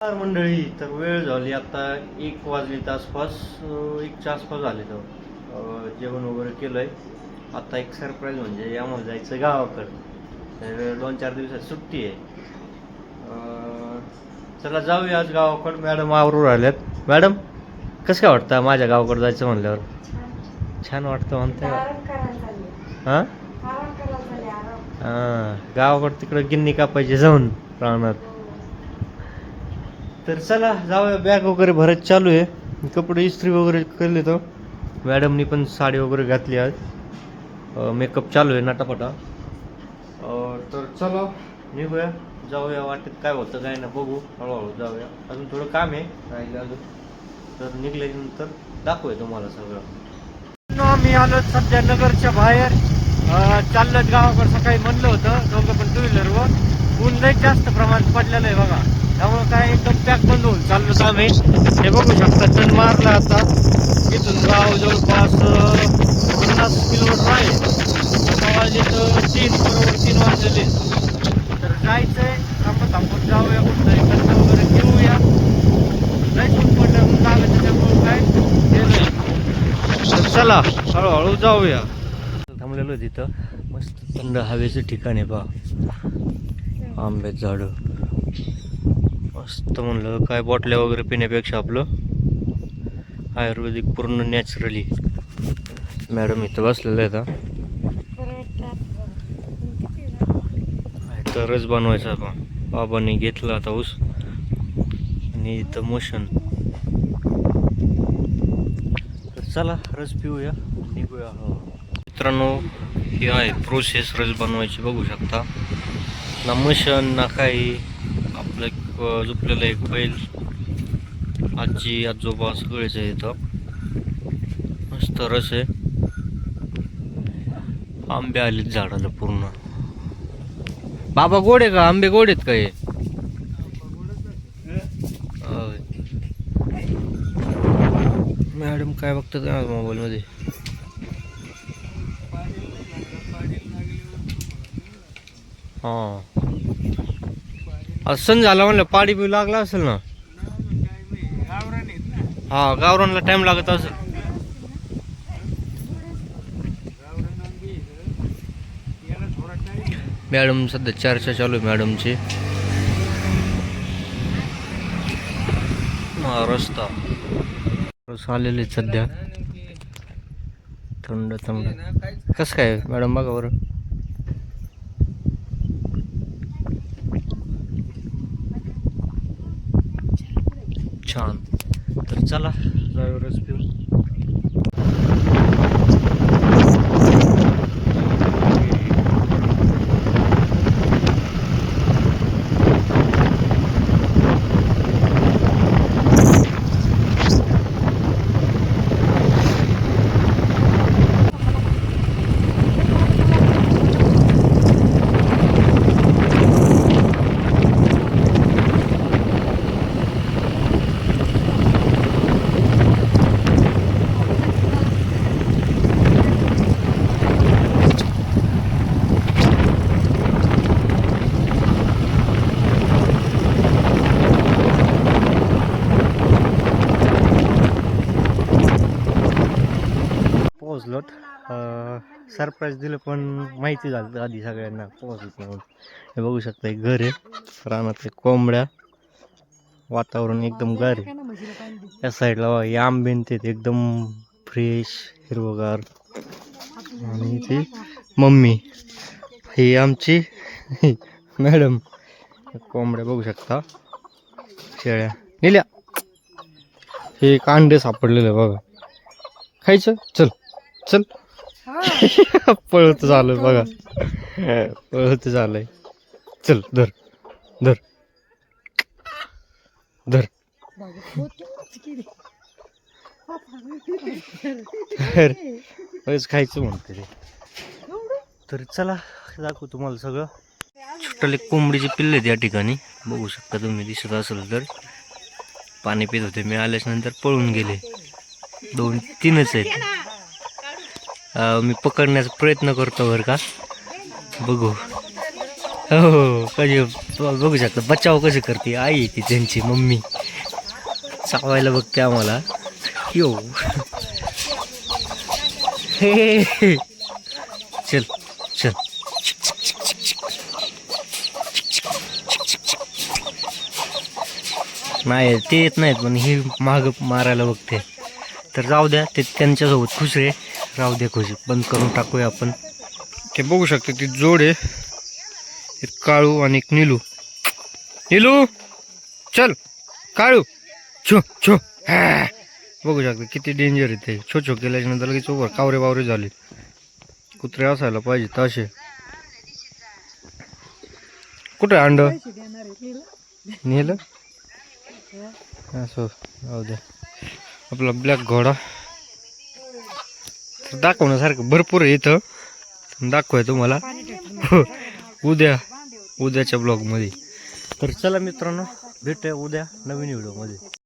नमस्कार मंडळी तर वेळ झाली आता एक वाजलीत आसपास एकच्या आसपास झाले तर जेवण वगैरे केलं आहे आता एक सरप्राईज म्हणजे आम्हाला जायचं गावाकडं. तर दोन चार दिवसात सुट्टी आहे. चला जाऊया आज गावाकडं. मॅडम आवरून राहिल्यात. मॅडम कसं काय वाटतं माझ्या गावाकडं जायचं म्हणल्यावर? छान वाटतं म्हणते हां? हां गावाकडं तिकडं गिन्नी कापायची जाऊन राहणार तर चला जाऊया बॅग वगैरे भरत चालू आहे. कपडे इस्त्री वगैरे केले तर. मॅडमनी पण साडी वगैरे घातली आज. मेकअप चालू आहे नाटापटा. तर चला निघूया. जाऊया वाटेत काय होतं काय ना बघू. हळूहळू जाऊया. अजून थोडं काम आहे. राहिलं अजून. तर निघल्यानंतर दाखवूया तुम्हाला सगळं. मी आलो सध्या नगरच्या बाहेर. चाललं गावाकडे सकाळी म्हणलं होतं. दोघं पण टू व्हीलरवर ऊन लई जास्त प्रमाणात पडलेलं आहे बघा. त्यामुळे काय एकदम पॅक बंद होऊन चाललो आम्ही. हे बघू शकता टन मारला आता. इथून गाव जवळपास पन्नास किलोमीटर आहे. वाजले तर तीन बरोबर तीन वाजलेले. तर जायचंय. थांबत थांबत जाऊया कुठतरी. कष्ट वगैरे घेऊया. लईच ऊन पडलं ऊन लागलं काय? गेलंय तर चला हळूहळू जाऊया. थांबलेलो तिथं. मस्त थंड हवेचं ठिकाण आहे बा आंब्यात झाडं. मस्त म्हणलं काय बॉटल्या वगैरे पिण्यापेक्षा आपलं आयुर्वेदिक पूर्ण नॅचरली मॅडम इथं बसलेलं आहे आता रस बनवायचा आपण बाबांनी घेतला आता ऊस. आणि इथं मोशन. तर चला रस पिऊया निघूया. हो. मित्रांनो ही आहे प्रोसेस रस बनवायची बघू शकता. ना मशन ना काही. झोपलेलं एक बैल आजी आजोबा सगळेच आहे इथं मस्त रस आहे. आंबे आलेत झाडाला पूर्ण. बाबा गोड आहे का? आंबे गोड आहेत काय हे? मॅडम काय बघतात मोबाईल मध्ये हा. सण झाला म्हणलं पाणी पिऊ लागला असेल ना? हा गावरानला टाइम लागत असेल. मॅडम सध्या चर्चा चालू आहे मॅडमची. हा रस्ता. रस आलेले सध्या. थंड थंड. कसं काय मॅडम बघा बरं. छान तर चला जाऊया रस पोहोचलोत. सरप्राईज दिलं पण माहिती झालं आधी सगळ्यांना पोहोचलो म्हणून. हे बघू शकता एक घर आहे. रानातले कोंबड्या. वातावरण एकदम गार आहे. या साईडला बघा, हे आंबे ते एकदम फ्रेश हिरवगार. आणि ती मम्मी. ही आमची मॅडम. कोंबड्या बघू शकता. शेळ्या. नेल्या. हे कांडे सापडलेलं बघा. खायचं? चल. चल. पळत झालं बघा. पळत झालंय चल धर. धर. धर. खायचं म्हणते ते तर चला दाखवू तुम्हाला सगळं. छोटले कोंबडीचे पिल्ले आहेत या ठिकाणी. बघू शकता तुम्ही दिसत असेल तर. पाणी पित होते. मी आल्याच्यानंतर पळून गेले. दोन तीनच आहेत. मी पकडण्याचा प्रयत्न करतो बरं का. बघू. हो कशी बघू शकता. बचाव कशी करते आई आहे ती त्यांची मम्मी. चावायला बघते आम्हाला. यो. हे. चल चल. नाही ते येत नाहीत पण ही माग मारायला बघते. तर जाऊ द्या ते त्यांच्यासोबत खुश रे राहू द्या खुश बंद करून टाकूया आपण. ते बघू शकता ती जोड आहे. एक काळू आणि एक निलू. निलू चल काळू. छो छो. बघू शकता किती डेंजर आहे ते. छो छो केल्याच्यानंतर लगेच ओव्हर कावरे बावरे झाले. कुत्रे असायला पाहिजे तसे कुठे अंड? नेलं. असं जाऊ द्या. आपला ब्लॅक घोडा. तर दाखवण्यासारखं भरपूर आहे इथं. दाखवाय तुम्हाला. उद्या उद्याच्या ब्लॉगमध्ये तर चला मित्रांनो भेटूया उद्या नवीन व्हिडिओमध्ये